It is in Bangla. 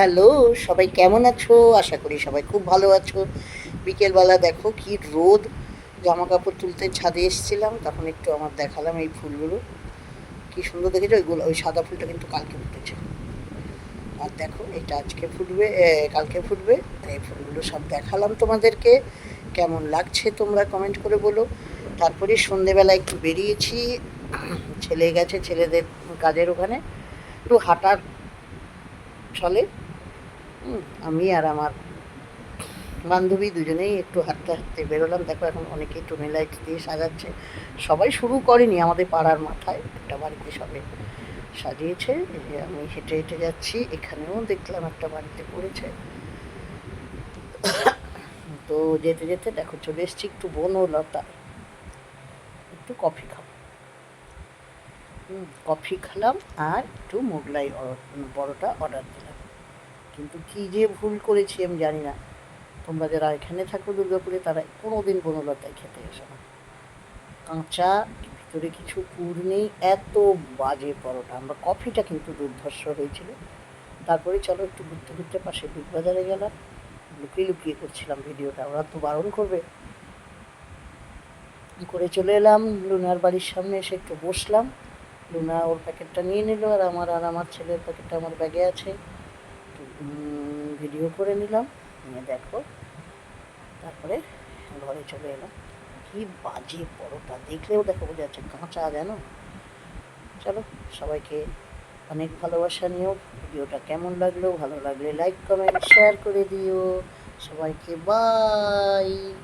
হ্যালো, সবাই কেমন আছো? আশা করি সবাই খুব ভালো আছো। বিকেলবেলা দেখো কি রোদ। জামা কাপড় তুলতে ছাদে এসেছিলাম, তখন একটু আমার দেখালাম এই ফুলগুলো। কি সুন্দর দেখেছ? ওইগুলো ওই সাদা ফুলটা কিন্তু কালকে ফুটেছে। আর দেখো, এটা আজকে ফুটবে কালকে ফুটবে। এই ফুলগুলো সব দেখালাম তোমাদেরকে। কেমন লাগছে তোমরা কমেন্ট করে বলো। তারপরে সন্ধেবেলা একটু বেরিয়েছি। ছেলে গেছে ছেলেদের কাজের ওখানে। একটু হাঁটার চলে। আমি আর আমার বান্ধবী দুজনেই একটু হাঁটতে হাঁটতে বেরোলাম। দেখো, এখন অনেকে টুনি লাইট দিয়ে সাজাচ্ছে। সবাই শুরু করেনি আমাদের পাড়ার মাথায়। একটা বাড়িতে সবে সাজিয়েছে। আমি হেঁটে হেঁটে যাচ্ছি। এখানেও দেখলাম একটা বাড়িতে পড়েছে। তো যেতে যেতে দেখো, চলে এসছি একটু বনলতা। একটু কফি খাব। কফি খেলাম আর একটু মোগলাই বড়টা অর্ডার দিলাম। কিন্তু কি যে ভুল করেছি আমি জানি না। তোমরা যারা এখানে থাকো দুর্গাপুরে, তারা কোনো কোনোদিন বনলতায় খেতে এসো না। কাঁচা, ভিতরে কিছু পুর নেই, এত বাজে পরোটা। আমরা কফিটা কিন্তু দুর্ধর্ষ হয়েছিল। তারপরে চলো একটু ঘুরতে ঘুরতে পাশে বিগ বাজারে গেলাম। লুকিয়ে লুকিয়ে করছিলাম ভিডিওটা, ওরা তো বারণ করবে। করে চলে এলাম, লুনার বাড়ির সামনে এসে একটু বসলাম। লুনা ওর প্যাকেটটা নিয়ে নিল, আর আমার আর আমার ছেলের প্যাকেটটা আমার ব্যাগে আছে। ভিডিও করে নিলাম। নিয়ে দেখো। তারপরে ঘরে চলে এলাম। কি বাজে পরোটা। দেখলেও দেখো, বোঝা যাচ্ছে কাঁচা, জানো? চলো, সবাইকে অনেক ভালোবাসা নিও। ভিডিওটা কেমন লাগল, ভালো লাগলে লাইক কমেন্ট শেয়ার করে দিও। সবাইকে বাই